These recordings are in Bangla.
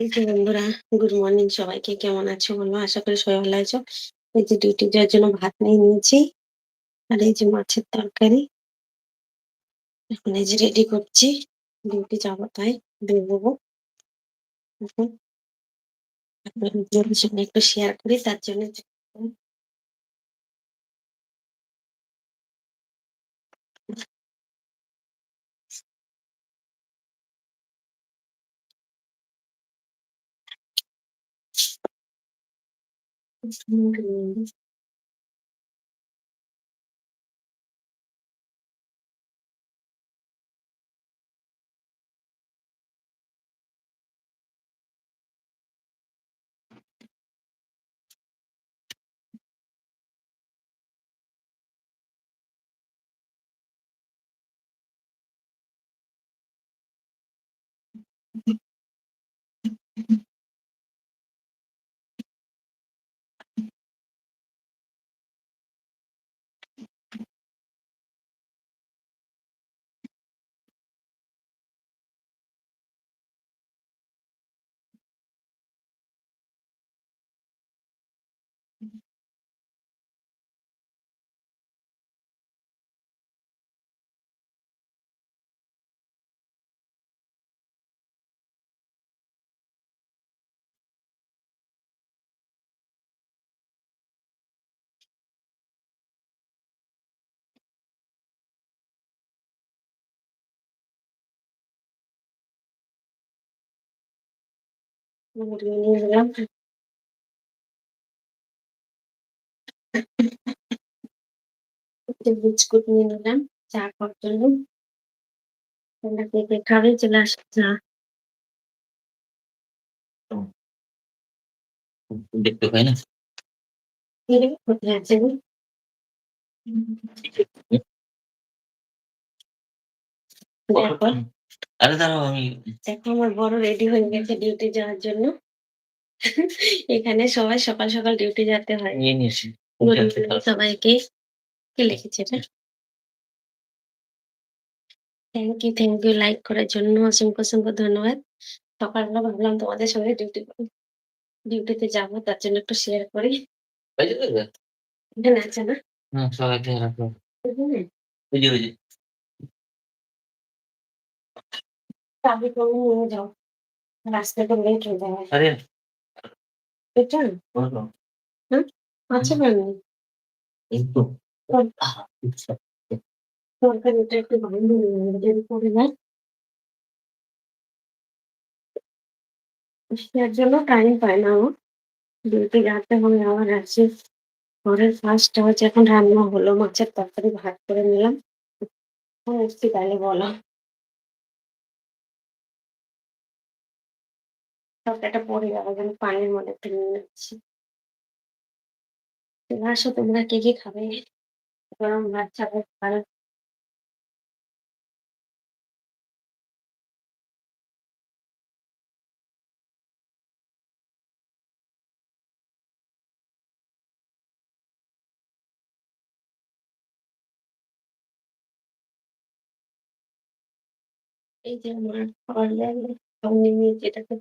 এই যে বন্ধুরা গুড মর্নিং সবাইকে। কেমন আছো বলো? আশা করি সবাই ভালো আছো। এই যে ডিউটি যাওয়ার জন্য ভাত নিয়ে নিয়েছি। আর এই যে মাছের তরকারি। এখন এই যে রেডি করছি। ডিউটি যাব তাই, বেরোবো। এখন। একটু শেয়ার করি, তার জন্য 嗯。嗯 নিয়ে নিলাম বিস্কুট নিয়ে নিলাম চা খাওয়ার জন্য তোমরা কে কে খাবে চলে আসো চা দেখতে পাই না কোথায় আছে? আরে দাঁড়াও আমি দেখো আমার বড় রেডি হয়ে গেছে ডিউটি যাওয়ার জন্য। এখানে সবাই সকাল সকাল ডিউটি যেতে হয়। নিয়ে নিয়েছি সবাইকে কে লিখেছে এটা? Thank you thank you like করার জন্য অসংখ্য অসংখ্য ধন্যবাদ। সকালবেলা ভাবলাম তোমাদের সঙ্গে ডিউটি ডিউটিতে যাব তার জন্য একটু শেয়ার করি। আছে না? সবাই খেয়ে রাখো। এখানে? বুঝে বুঝে চাবি করে নিয়ে যাও রাস্তাটা লেট হয়ে যাবে আরে এটা তরকারিটা একটু ভালো করে দেয় তার জন্য টাইম পায় না ও। ডিউটি যেতে হবে আবার আসি ঘরের ফার্স্টটা হচ্ছে এখন রান্না হলো মাছের তরকারি ভাত করে নিলাম। এখন তাহলে বলো। পানির মধ্যে একটু নিয়ে নিচ্ছি। আসো, তোমরা কে কে খাবে? গরম ভাত ভালো। এই যে আমার খাবার যেটাকে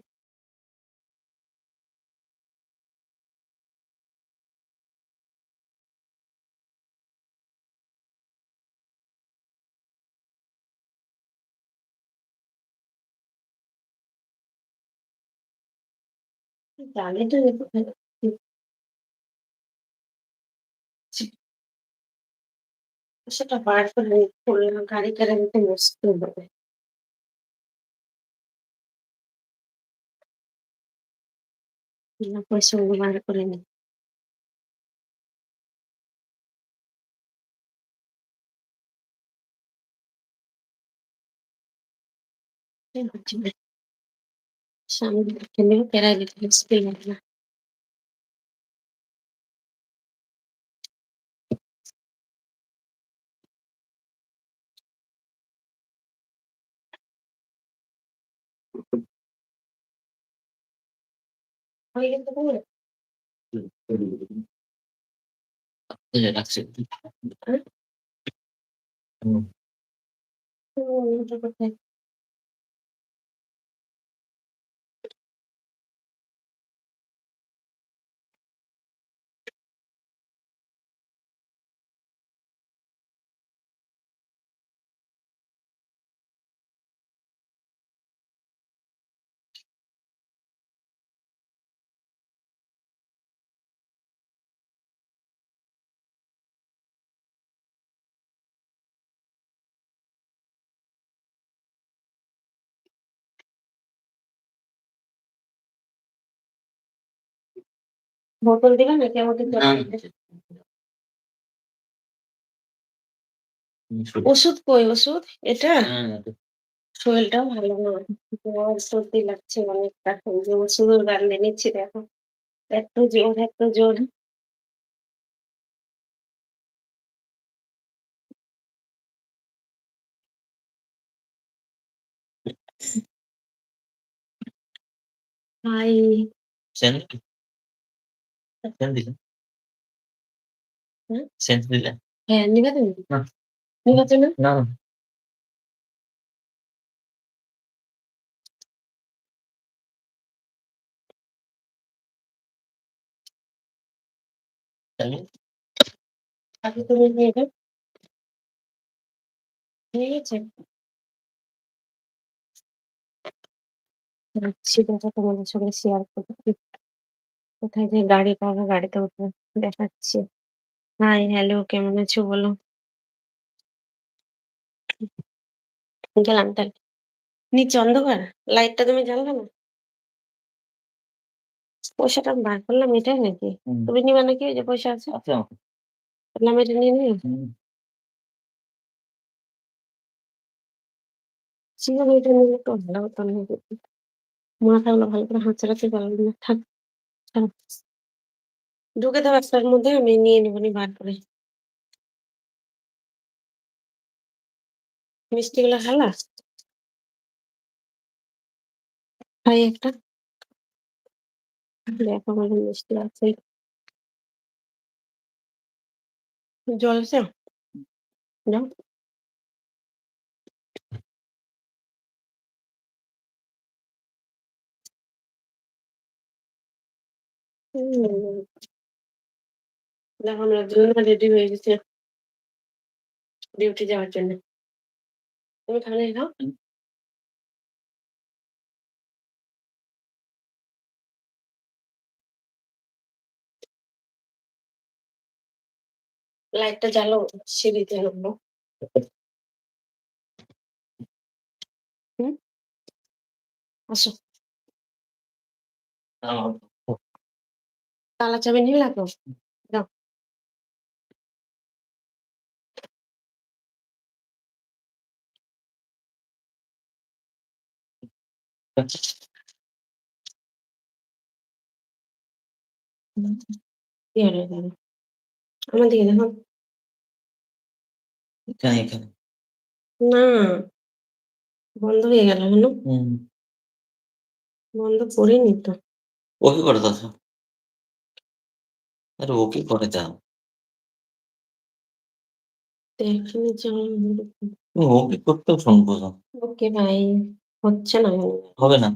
জানি তো। সেটা বার করে করলাম গাড়ি করে দিতে মুশকিল হবে না পয়সাগুলো বার করে নি হচ্ছে না সামনে রেখে নেবে পেরাই দিতে মুশকিল হবে না হয়ে গেছে তোমার রাখছি বোতল দিবে নাকি আমাকে দিবে? ওষুধ কই ওষুধ? এটা? হ্যাঁ, শরীরটাও ভালো না। সর্দি লাগছে অনেকটা। যে ওষুধের গান নিচ্ছি দেখো। এত জোর এত জোর হাই। সেন্ট দিলে হুম? দিলে হ্যাঁ নিবে না। নিবাতে না? না আগে তুমি নিয়ে যাও নিয়ে গেছে। যাচ্ছি তোমাদের সঙ্গে শেয়ার করতে কোথায় যে গাড়ি পাবো গাড়িতে উঠবো দেখাচ্ছি। হাই হ্যালো কেমন আছো বলো? গেলাম তাহলে। নিচে অন্ধকার লাইটটা তুমি জ্বালবে না? পয়সাটা বার করলাম এটাই নাকি? হুম, তুমি নিবা নাকি ওই যে পয়সা আছে? আছে আমার। বললাম এটা নিয়ে নিও। হুম, ভালো হতো না মাথাগুলো ভালো করে হাঁচড়াতে পারলাম না। থাক। ঢুকে দাও একটার মধ্যে, আমি নিয়ে নেব নি বার করে। মিষ্টিগুলো খালা খাই একটা। দেখো আমার মিষ্টি আছে। জল আছে? যাও দেখো আমরা দুজনে রেডি হয়ে গেছি ডিউটি যাওয়ার জন্য। তুমি খানে খাও হুম। লাইটটা জ্বালো সিঁড়িতে নামবো। আসো। আমার তালা চাবি কি হলো এখানে? আমার দিকে দেখো। না বন্ধ হয়ে গেল বন্ধ করিনি তো। ও কি করে দাদা আরে ও কি করে দাও। এখানে যাও ও কি করতেও ফোন না। ওকে ভাই হচ্ছে না। হবে না।